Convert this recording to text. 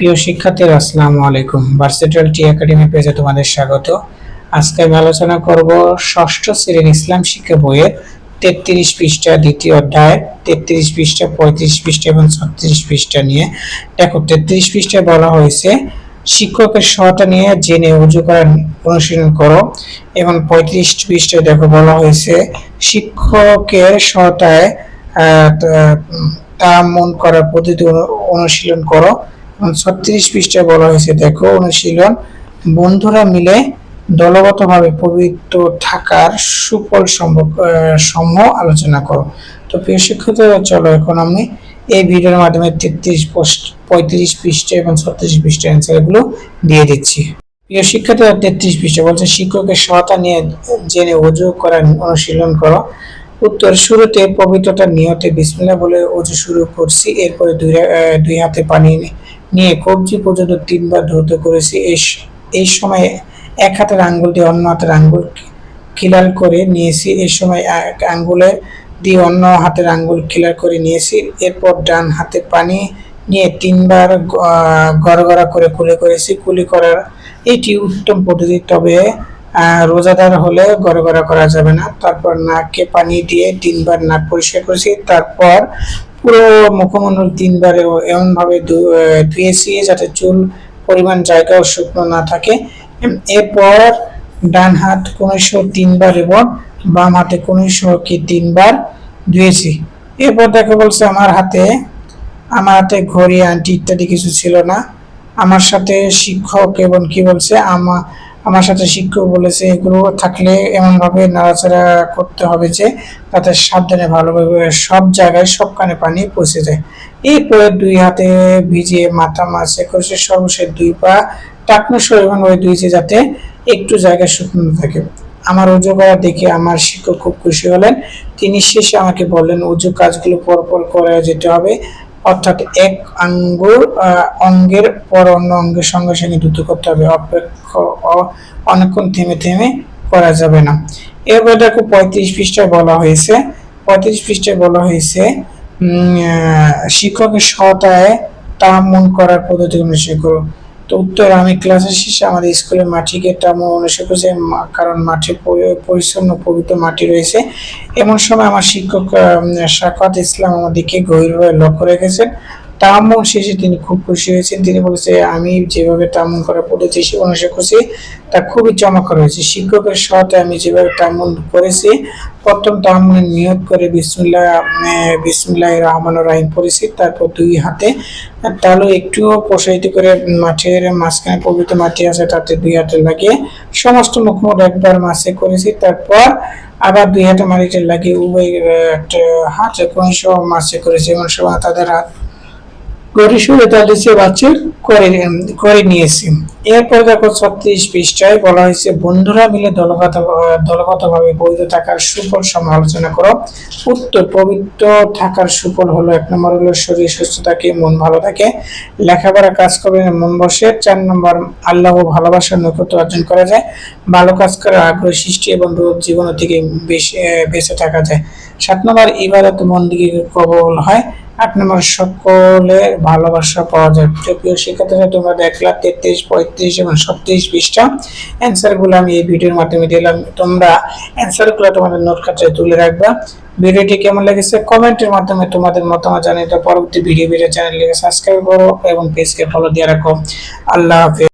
প্রিয় শিক্ষার্থীরা আসসালামু আলাইকুম। ভার্সিটাল টি একাডেমি পেজে তোমাদের স্বাগত। আজকে আমি আলোচনা করব ষষ্ঠ শ্রেণির ইসলাম শিক্ষা বইয়ের তেত্রিশ পৃষ্ঠা দ্বিতীয় অধ্যায় তেত্রিশ পৃষ্ঠা পঁয়ত্রিশ পৃষ্ঠা এবং ছত্রিশ পৃষ্ঠা নিয়ে। দেখো তেত্রিশ পৃষ্ঠায় বলা হয়েছে শিক্ষকের সহায়তা নিয়ে জেনে উজু করার অনুশীলন করো এবং পঁয়ত্রিশ পৃষ্ঠায় দেখো বলা হয়েছে শিক্ষকের আহ, তা- মন করার পদ্ধতি অনু- অনুশীলন করো। ছত্রিশ পৃষ্ঠায় বলা হয়েছে দেখো অনুশীলন। বন্ধুরা মিলে দলগতভাবে পবিত্র থাকার সুফল আহ, সমূহ আলোচনা করো। তো প্রিয় শিক্ষকরা চলো এখন আমি এই ভিডিওর মাধ্যমে তেত্রিশ পঁয়ত্রিশ পৃষ্ঠা এবং ছত্রিশ পৃষ্ঠা অ্যান্সারগুলো দিয়ে দিচ্ছি। প্রিয় শিক্ষার্থীরা তেত্রিশ পৃষ্ঠা বলছে শিক্ষকের সহায়তা নিয়ে জেনে অজু করার অনুশীলন করো। উত্তর শুরুতে পবিত্রতার নিয়তে বিসমিল্লাহ বলে অজু শুরু করছি এরপরে দুই দুই হাতে পানি নিয়ে কবজি পর্যন্ত তিনবার ধৌত করেছি। এই সময় এক হাতের আঙ্গুল দিয়ে অন্য হাতের আঙ্গুল খিলাল করে নিয়েছি। এই সময় এক আঙ্গুলে দিয়ে অন্য হাতের আঙ্গুল খিলাল করে নিয়েছি। এরপর ডান হাতে পানি নিয়ে তিনবার গড়গড়া করে কুলি করেছি। কুলি করার এটি উত্তম পদ্ধতি। তবে রোজাদার হলে গড়গড়া করা যাবে না। তারপর নাকে পানি দিয়ে তিনবার নাক পরিষ্কার করেছি। তারপর পুরো মুখমণ্ডল তিনবার এমন ভাবে ধুয়েছি যাতে চুল পরিমাণ জায়গাও শুকনো না থাকে। এরপর ডান হাত কনিষ্ঠ তিনবার এবং বাম হাতে কনিষ্ঠকে তিনবার ধুয়েছি। এরপর দেখে বলছে আমার হাতে আমার হাতে ঘড়ি, আংটি ইত্যাদি কিছু ছিল না। আমার সাথে শিক্ষক এবং কি বলছে, আমা আমার সাথে শিক্ষক বলেছে, এগুলো থাকলে এমনভাবে নাড়াচাড়া করতে হবে যে তাতে সাবধানে ভালোভাবে সব জায়গায় সব কানে পানি পৌঁছে যায়। এরপরে দুই হাতে ভিজিয়ে মাথা মাছে কষে সর্বশেষ দুই পা, টাকনো সহ এমনভাবে ধুয়েছে যাতে একটু জায়গা শুকনো থাকে। আমার উজু করা দেখে আমার শিক্ষক খুব খুশি হলেন। তিনি শেষে আমাকে বললেন উজু কাজগুলো পরপর করে যেতে হবে। অর্থাৎ এক আঙ্গুল অঙ্গের পর অন্য অঙ্গের সঙ্গে সঙ্গে দ্রুত করতে হবে। অপেক্ষ অনেকক্ষণ থেমে থেমে করা যাবে না। এরপর দেখো পঁয়ত্রিশ পৃষ্ঠায় বলা হয়েছে পঁয়ত্রিশ পৃষ্ঠায় বলা হয়েছে শিক্ষকের আহ, তা মন করার পদ্ধতি অনুসরণ করো। তো উত্তর আমি ক্লাসের শেষে আমাদের স্কুলের মাটিকে তেমন অনুসরণ করেছি, মা- কারণ মাঠে পরিচ্ছন্ন, পবিত্র মাটি রয়েছে। এমন সময় আমার শিক্ষক শাকাত ইসলাম আমাদেরকে গভীরভাবে লক্ষ্য রেখেছেন। তামুন শেষে তিনি খুব খুশি হয়েছেন। তিনি বলেছে, আমি যেভাবে তামুন করার পড়েছি, সে অনুসরণ খুশি তা খুবই চমৎকার হয়েছে শিক্ষকের সাথে আমি যেভাবে তামুন করেছি প্রথম তামুনের নিয়ত করে বিসমুল্লাহ বিসমুল্লাহ রহমান রাহিম পড়েছি। তারপর দুই হাতে তালু একটু প্রসারিত করে মাঠের মাঝখানে পবিত্র মাটি আছে, তাতে দুই হাতে লাগিয়ে সমস্ত মুখমুখ একবার মাসে করেছি। তারপর আবার দুই হাতে মাটিতে লাগিয়ে উভয় হাতে কোন সব মাসে করেছি এমন সময় তাদের হাত গরিশুরে তাদের সে বাচ্চা করে করে নিয়েছি। এরপর দেখো ছত্রিশ পৃষ্ঠায় বলা হয়েছে, বন্ধুরা মিলে দলগত দলগতভাবে বৈধ থাকার সুফল সমালোচনা করো। উত্তর, পবিত্র থাকার সুফল হলো, এক নম্বর হলো শরীর সুস্থ থাকে, মন ভালো থাকে লেখাপড়া কাজ করবে, মন বসে, চার নম্বর আল্লাহ ভালোবাসার নৈকট্য অর্জন করা যায়, ভালো কাজ করার আগ্রহ সৃষ্টি এবং রোগ জীবন থেকে বেশি বেঁচে থাকা যায়। সাত নম্বর, ইবাদত মন দিকে কবল হয় আট নম্বর সকলের ভালোবাসা পাওয়া যায়। প্রিয় শিক্ষার্থীরা, তোমরা দেখলা তেত্রিশ, পঁয়ত্রিশ এবং সত্রিশ বিশটা অ্যান্সারগুলো আমি এই ভিডিওর মাধ্যমে দিলাম। তোমরা অ্যান্সারগুলো তোমাদের নোট খাতায় তুলে রাখবা। ভিডিওটি কেমন লেগেছে? কমেন্টের মাধ্যমে তোমাদের মতামত জানিয়ে পরবর্তী ভিডিও ভিডিও চ্যানেলটিকে সাবস্ক্রাইব করো এবং পেজকে ফলো দিয়ে রাখো। আল্লাহ হাফেজ।